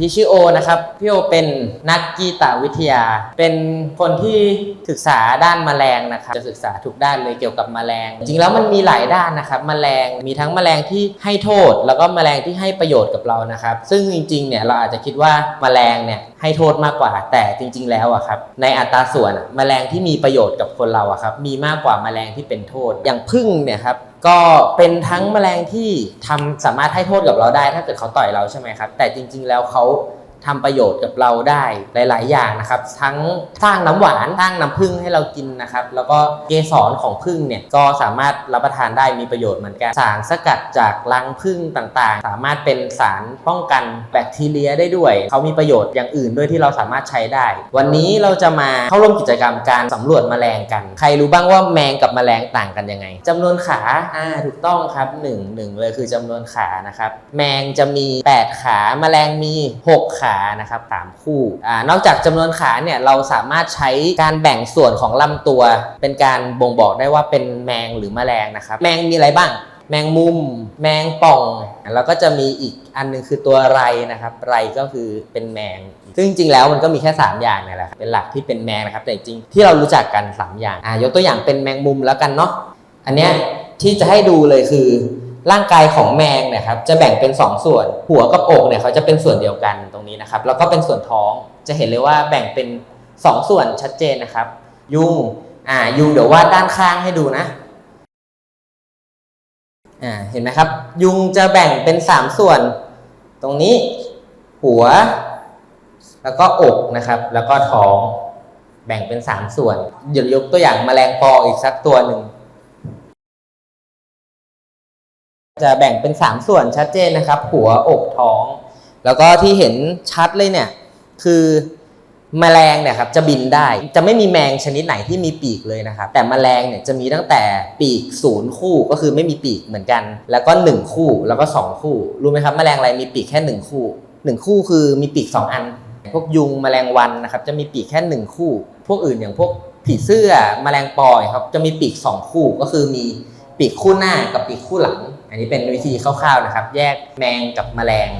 พี่ชื่อโอนะครับพี่โอเป็นนักกีตาวิทยา เป็นคนที่ศึกษาด้านแมลงนะครับจะศึกษาทุกด้านเลยเกี่ยวกับแมลง จริงๆแล้วมันมีหลายด้านนะครับแมลงมีทั้งแมลงที่ให้โทษ แล้วก็แมลงที่ให้ประโยชน์กับเรานะครับ ซึ่งจริงๆเนี่ยเราอาจจะคิดว่าแมลงเนี่ยให้โทษมากกว่า แต่จริง ๆ แล้วอะครับในอัตราส่วนอะแมลงที่มีประโยชน์กับคนเราอะครับมีมากกว่าแมลงที่เป็นโทษ อย่างผึ้งเนี่ยครับ ก็เป็นทั้งแมลงที่ทำสามารถให้โทษกับเราได้ ถ้าเกิดเขาต่อยเราใช่ไหมครับ แต่จริง ๆ แล้วเขา ทำประโยชน์กับเราได้หลาย ๆ อย่างนะครับ ทั้งสร้างน้ำหวานสร้างน้ำผึ้งให้เรากินนะครับ แล้วก็เกสรของผึ้งเนี่ยก็สามารถรับประทานได้มีประโยชน์เหมือนกันสารสกัดจากรังผึ้งต่าง ๆ สามารถเป็นสารป้องกันแบคทีเรียได้ด้วย เขามีประโยชน์อย่างอื่นด้วยที่เราสามารถใช้ได้ วันนี้เราจะมาเข้าร่วมกิจกรรมการสำรวจแมลงกัน ใครรู้บ้างว่าแมงกับแมลงต่างกันยังไงจำนวนขาอ่าถูกต้องครับหนึ่งหนึ่งเลยคือจำนวนขานะครับแมงจะมี 8 ขาแมลงมี 6 ขานะครับสามคู่อนอกจากจำนวนขาเนี่ยเราสามารถใช้การแบ่งส่วนของลำตัว เป็นการบ่งบอกได้ว่าเป็นแมงหรือแมลงนะครับ แมงมีอะไรบ้าง แมงมุม แมงป่อง แล้วก็จะมีอีกอันหนึงคือตัวไรนะครับ ไรก็คือเป็นแมง ซึ่งจริงๆแล้วมันก็มีแค่ 3 อย่างนี่แหละครับเป็นหลักที่เป็นแมงนะครับ แต่จริงที่เรารู้จักกัน 3 อย่างอ่ายกตัวอย่างเป็นแมงมุมแล้วกันเนาะ อันเนี้ยที่จะให้ดูเลยคือ ร่างกายของแมงเนี่ยครับจะแบ่งเป็น 2 ส่วน หัวกับอกเนี่ยเขาจะเป็นส่วนเดียวกันตรงนี้นะครับ แล้วก็เป็นส่วนท้องจะเห็นเลยว่าแบ่งเป็น 2 ส่วนชัดเจนนะครับ ยุงอ่ายุงเดี๋ยววาดด้านข้างให้ดูนะอ่าเห็นไหมครับ ยุงจะแบ่งเป็น 3 ส่วน ตรงนี้ หัว แล้วก็อกนะครับ แล้วก็ท้อง แบ่งเป็น 3 ส่วนเดี๋ยวยกตัวอย่างแมลงปออีกสักตัวหนึ่ง จะแบ่งเป็น 3 ส่วนชัดเจนนะครับ หัวอกท้อง แล้วก็ที่เห็นชัดเลยเนี่ย คือแมลงเนี่ยครับจะบินได้จะไม่มีแมงชนิดไหนที่มีปีกเลยนะครับ แต่แมลงเนี่ยจะมีตั้งแต่ปีกศูนย์คู่ก็คือไม่มีปีกเหมือนกัน แล้วก็ 1 คู่แล้วก็ 2 คู่ รู้ไหมครับแมลงอะไรมีปีกแค่ 1 คู่ 1 คู่คือมีปีก 2 อัน พวกยุงแมลงวันนะครับจะมีปีกแค่ 1 คู่ พวกอื่นอย่างพวกผีเสื้อแมลงปอยครับจะมีปีก 2 คู่ก็คือมีปีกคู่หน้ากับปีกคู่หลัง อันนี้เป็นวิธีคร่าวๆนะครับ แยกแมงกับแมลง